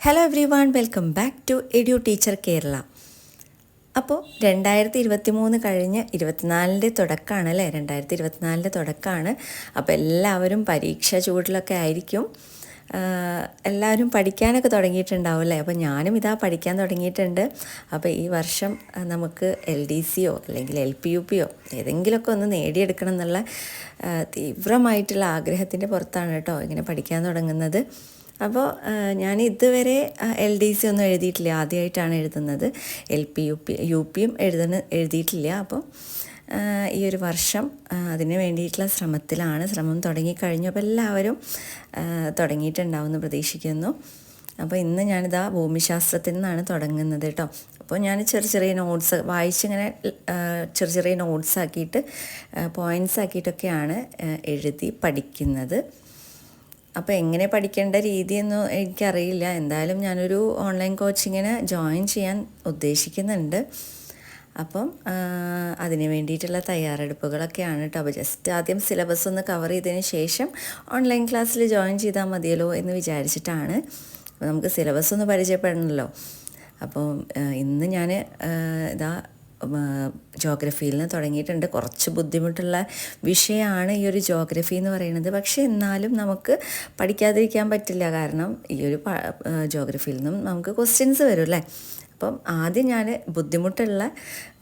Hello everyone welcome back to edu teacher Kerala അപ്പോൾ രണ്ടായിരത്തി ഇരുപത്തി മൂന്ന് കഴിഞ്ഞ് ഇരുപത്തിനാലിന്റെ തുടക്കമാണ് അല്ലേ? രണ്ടായിരത്തി ഇരുപത്തിനാലിന്റെ തുടക്കമാണ്. അപ്പോൾ എല്ലാവരും പരീക്ഷ ചൂടിലൊക്കെ ആയിരിക്കും. എല്ലാവരും പഠിക്കാനൊക്കെ തുടങ്ങിയിട്ടുണ്ടാവും അല്ലേ? അപ്പോൾ ഞാനും ഇതാ പഠിക്കാൻ തുടങ്ങിയിട്ടുണ്ട്. അപ്പോൾ ഈ വർഷം നമുക്ക് എൽ ഡി സിയോ അല്ലെങ്കിൽ എൽ പി യു പിയോ ഏതെങ്കിലുമൊക്കെ ഒന്ന് നേടിയെടുക്കണം എന്നുള്ള തീവ്രമായിട്ടുള്ള ആഗ്രഹത്തിന്റെ പുറത്താണ് കേട്ടോ ഇങ്ങനെ പഠിക്കാൻ തുടങ്ങുന്നത്. അപ്പോൾ ഞാൻ ഇതുവരെ എൽ ഡി സി ഒന്നും എഴുതിയിട്ടില്ല. ആദ്യമായിട്ടാണ് എഴുതുന്നത്. L P U P U പിയും എഴുതുന്ന എഴുതിയിട്ടില്ല. അപ്പോൾ ഈ ഒരു വർഷം അതിന് വേണ്ടിയിട്ടുള്ള ശ്രമത്തിലാണ്. ശ്രമം തുടങ്ങിക്കഴിഞ്ഞു അപ്പോൾ എല്ലാവരും ആ, തുടങ്ങിയിട്ടുണ്ടാവും എന്ന് പ്രതീക്ഷിക്കുന്നു. അപ്പോൾ ഇന്ന് ഞാനിതാ ഭൂമിശാസ്ത്രത്തിൽ നിന്നാണ് തുടങ്ങുന്നത് കേട്ടോ. അപ്പോൾ ഞാൻ ചെറിയ ചെറിയ നോട്ട്സ് വായിച്ചിങ്ങനെ ചെറിയ ചെറിയ നോട്ട്സ് ആക്കിയിട്ട് പോയിന്റ്സ് ആക്കിയിട്ടൊക്കെയാണ് എഴുതി പഠിക്കുന്നത്. അപ്പോൾ എങ്ങനെ പഠിക്കേണ്ട രീതിയൊന്നും എനിക്കറിയില്ല. എന്തായാലും ഞാനൊരു ഓൺലൈൻ കോച്ചിങ്ങിന് ജോയിൻ ചെയ്യാൻ ഉദ്ദേശിക്കുന്നുണ്ട്. അപ്പം അതിന് വേണ്ടിയിട്ടുള്ള തയ്യാറെടുപ്പുകളൊക്കെയാണ് കേട്ടോ അപ്പോൾ ജസ്റ്റ് ആദ്യം സിലബസ് ഒന്ന് കവർ ചെയ്തതിന് ശേഷം ഓൺലൈൻ ക്ലാസ്സിൽ ജോയിൻ ചെയ്താൽ മതിയല്ലോ എന്ന് വിചാരിച്ചിട്ടാണ്. അപ്പോൾ നമുക്ക് സിലബസ് ഒന്ന് പരിചയപ്പെടണമല്ലോ അപ്പോൾ ഇന്ന് ഞാൻ ഇതാ ജോഗ്രഫിയിൽ നിന്ന് തുടങ്ങിയിട്ടുണ്ട്. കുറച്ച് ബുദ്ധിമുട്ടുള്ള വിഷയമാണ് ഈ ഒരു ജോഗ്രഫി എന്ന് പറയുന്നത്. പക്ഷേ എന്നാലും നമുക്ക് പഠിക്കാതിരിക്കാൻ പറ്റില്ല. കാരണം ഈ ഒരു ജോഗ്രഫിയിൽ നിന്നും നമുക്ക് ക്വസ്റ്റ്യൻസ് വരും അല്ലേ? അപ്പം ആദ്യം ഞാൻ ബുദ്ധിമുട്ടുള്ള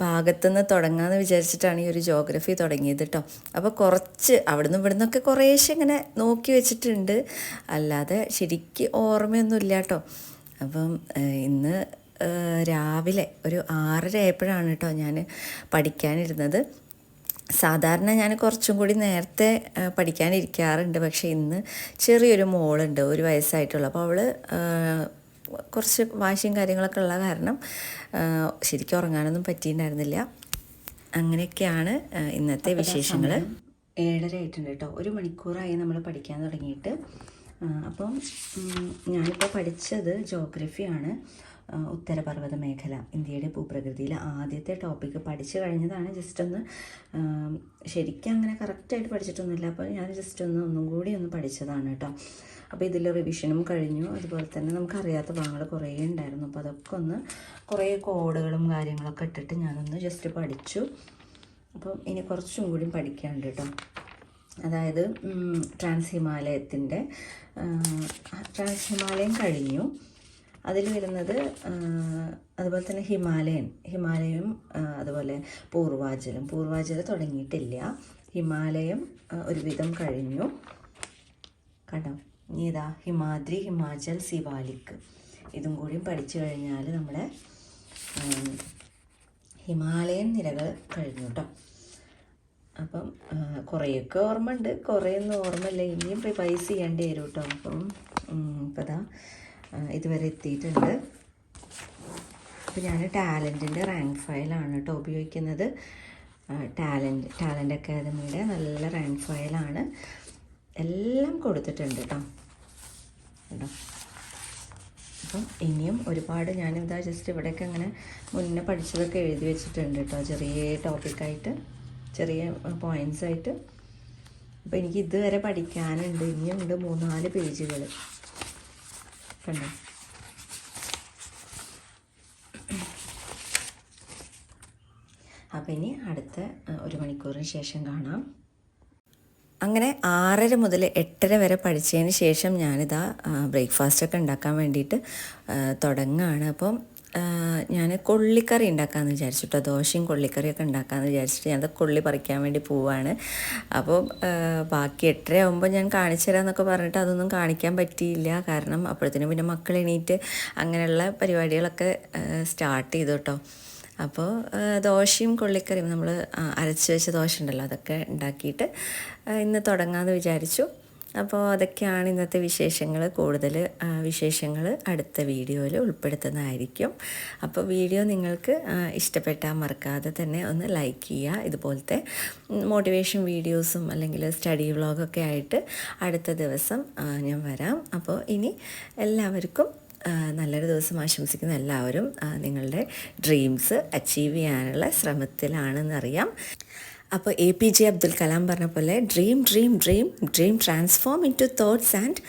ഭാഗത്തുനിന്ന് തുടങ്ങാമെന്ന് വിചാരിച്ചിട്ടാണ് ഈ ഒരു ജോഗ്രഫി തുടങ്ങിയത് കേട്ടോ അപ്പോൾ കുറച്ച് അവിടുന്ന് ഇവിടുന്നൊക്കെ കുറേശ്ശെ ഇങ്ങനെ നോക്കി വെച്ചിട്ടുണ്ട്. അല്ലാതെ ശരിക്കും ഓർമ്മയൊന്നുമില്ല കേട്ടോ അപ്പം ഇന്ന് രാവിലെ ഒരു ആറര ആയപ്പോഴാണ് കേട്ടോ ഞാൻ പഠിക്കാനിരുന്നത്. സാധാരണ ഞാൻ കുറച്ചും കൂടി നേരത്തെ പഠിക്കാനിരിക്കാറുണ്ട്. പക്ഷേ ഇന്ന് ചെറിയൊരു മോളുണ്ട് ഒരു വയസ്സായിട്ടുള്ള. അപ്പോൾ അവൾ കുറച്ച് വാശിയും കാര്യങ്ങളൊക്കെ ഉള്ള കാരണം ശരിക്കും ഉറങ്ങാനൊന്നും പറ്റിയിട്ടുണ്ടായിരുന്നില്ല. അങ്ങനെയൊക്കെയാണ് ഇന്നത്തെ വിശേഷങ്ങൾ ഏഴര ആയിട്ടുണ്ട് കേട്ടോ. ഒരു മണിക്കൂറായി നമ്മൾ പഠിക്കാൻ തുടങ്ങിയിട്ട്. അപ്പം ഞാനിപ്പോൾ പഠിച്ചത് ജോഗ്രഫിയാണ്. ഉത്തരപർവത മേഖല ഇന്ത്യയുടെ ഭൂപ്രകൃതിയിലെ ആദ്യത്തെ ടോപ്പിക്ക് പഠിച്ചു കഴിഞ്ഞതാണ്. ജസ്റ്റ് ഒന്ന് ശരിക്കും അങ്ങനെ കറക്റ്റായിട്ട് പഠിച്ചിട്ടൊന്നുമില്ല. അപ്പോൾ ഞാൻ ജസ്റ്റ് ഒന്ന് ഒന്നും കൂടി ഒന്ന് പഠിച്ചതാണ് കേട്ടോ അപ്പോൾ ഇതിൽ റിവിഷനും കഴിഞ്ഞു. അതുപോലെ തന്നെ നമുക്കറിയാത്ത ഭാഗങ്ങൾ കുറേ ഉണ്ടായിരുന്നു. അപ്പോൾ അതൊക്കെ ഒന്ന് കുറേ കോഡുകളും കാര്യങ്ങളൊക്കെ ഇട്ടിട്ട് ഞാനൊന്ന് ജസ്റ്റ് പഠിച്ചു. അപ്പം ഇനി കുറച്ചും കൂടി പഠിക്കാനുണ്ട് കേട്ടോ അതായത് ട്രാൻസ് ഹിമാലയത്തിന്റെ ട്രാൻസ് ഹിമാലയം കഴിഞ്ഞു. അതിൽ വരുന്നത് അതുപോലെ തന്നെ ഹിമാലയൻ ഹിമാലയം അതുപോലെ പൂർവാചലം. പൂർവാചലം തുടങ്ങിയിട്ടില്ല. ഹിമാലയം ഒരുവിധം കഴിഞ്ഞു. കണ്ടോ? ഇനി ഇതാ ഹിമാദ്രി ഹിമാചൽ സിവാലിക്ക് ഇതും കൂടി പഠിച്ചു കഴിഞ്ഞാൽ നമ്മുടെ ഹിമാലയൻ നിരകൾ കഴിഞ്ഞു കേട്ടോ അപ്പം കുറേയൊക്കെ ഓർമ്മ ഉണ്ട് കുറേയൊന്നും ഓർമ്മയില്ല. ഇനിയും റിവൈസ് ചെയ്യേണ്ടി വരും കേട്ടോ അപ്പം ഇപ്പം ഇതുവരെ എത്തിയിട്ടുണ്ട്. അപ്പം ഞാൻ ടാലന്റിന്റെ റാങ്ക് ഫയലാണ് കേട്ടോ ഉപയോഗിക്കുന്നത്. ടാലന്റ് ടാലന്റ് അക്കാദമിയുടെ നല്ല റാങ്ക് ഫയലാണ്. എല്ലാം കൊടുത്തിട്ടുണ്ട് കേട്ടോ. അപ്പം ഇനിയും ഒരുപാട് ഞാനിതാ ജസ്റ്റ് ഇവിടെയൊക്കെ അങ്ങനെ മുന്നേ പഠിച്ചതൊക്കെ എഴുതി വെച്ചിട്ടുണ്ട് കേട്ടോ ചെറിയ ടോപ്പിക്കായിട്ട് ചെറിയ പോയിന്റ്സ് ആയിട്ട്. അപ്പോൾ എനിക്ക് ഇതുവരെ പഠിക്കാനുണ്ട്. ഇനിയുണ്ട് മൂന്നാൽ പേജുകൾ കണ്ടോ? അപ്പം ഇനി അടുത്ത ഒരു മണിക്കൂറിന് ശേഷം കാണാം. അങ്ങനെ ആറര മുതൽ എട്ടര വരെ പഠിച്ചതിന് ശേഷം ഞാനിതാ ബ്രേക്ക്ഫാസ്റ്റ് ഒക്കെ ഉണ്ടാക്കാൻ വേണ്ടിയിട്ട് തുടങ്ങുകയാണ് അപ്പം ഞാൻ കൊള്ളിക്കറി ഉണ്ടാക്കാമെന്ന് വിചാരിച്ചു കേട്ടോ ദോശയും കൊള്ളിക്കറിയൊക്കെ ഉണ്ടാക്കാമെന്ന് വിചാരിച്ചിട്ട് ഞാനത് കൊള്ളി പറിക്കാൻ വേണ്ടി പോവാണ്. അപ്പോൾ ബാക്കി എട്ടരയാകുമ്പോൾ ഞാൻ കാണിച്ചു തരാമെന്നൊക്കെ പറഞ്ഞിട്ട് അതൊന്നും കാണിക്കാൻ പറ്റിയില്ല. കാരണം അപ്പോഴത്തേനും പിന്നെ മക്കൾ എണീറ്റ് അങ്ങനെയുള്ള പരിപാടികളൊക്കെ സ്റ്റാർട്ട് ചെയ്തു കേട്ടോ അപ്പോൾ ദോശയും കൊള്ളിക്കറിയും നമ്മൾ അരച്ച് വെച്ച ദോശ ഉണ്ടല്ലോ അതൊക്കെ ഉണ്ടാക്കിയിട്ട് ഇന്ന് തുടങ്ങാമെന്ന് വിചാരിച്ചു. അപ്പോൾ അതൊക്കെയാണ് ഇന്നത്തെ വിശേഷങ്ങൾ. കൂടുതൽ വിശേഷങ്ങൾ അടുത്ത വീഡിയോയിൽ ഉൾപ്പെടുത്തുന്നതായിരിക്കും. അപ്പോൾ വീഡിയോ നിങ്ങൾക്ക് ഇഷ്ടപ്പെട്ടാൽ മറക്കാതെ തന്നെ ഒന്ന് ലൈക്ക് ചെയ്യുക. ഇതുപോലത്തെ മോട്ടിവേഷൻ വീഡിയോസും അല്ലെങ്കിൽ സ്റ്റഡി വ്ളോഗൊക്കെ ആയിട്ട് അടുത്ത ദിവസം ഞാൻ വരാം. അപ്പോൾ ഇനി എല്ലാവർക്കും നല്ലൊരു ദിവസം ആശംസിക്കുന്ന എല്ലാവരും നിങ്ങളുടെ ഡ്രീംസ് അച്ചീവ് ചെയ്യാനുള്ള ശ്രമത്തിലാണെന്നറിയാം. അപ്പോൾ A P J Abdul Kalam പറഞ്ഞ പോലെ dream dream dream dream transform into thoughts and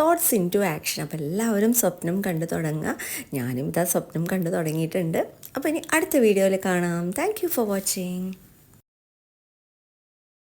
thoughts into action അപ്പോൾ എല്ലാവരും സ്വപ്നം കണ്ടു തുടങ്ങുക. ഞാനും ഇതാ സ്വപ്നം കണ്ടു തുടങ്ങിയിട്ടുണ്ട്. അപ്പോൾ ഇനി അടുത്ത വീഡിയോയിൽ കാണാം. Thank for watching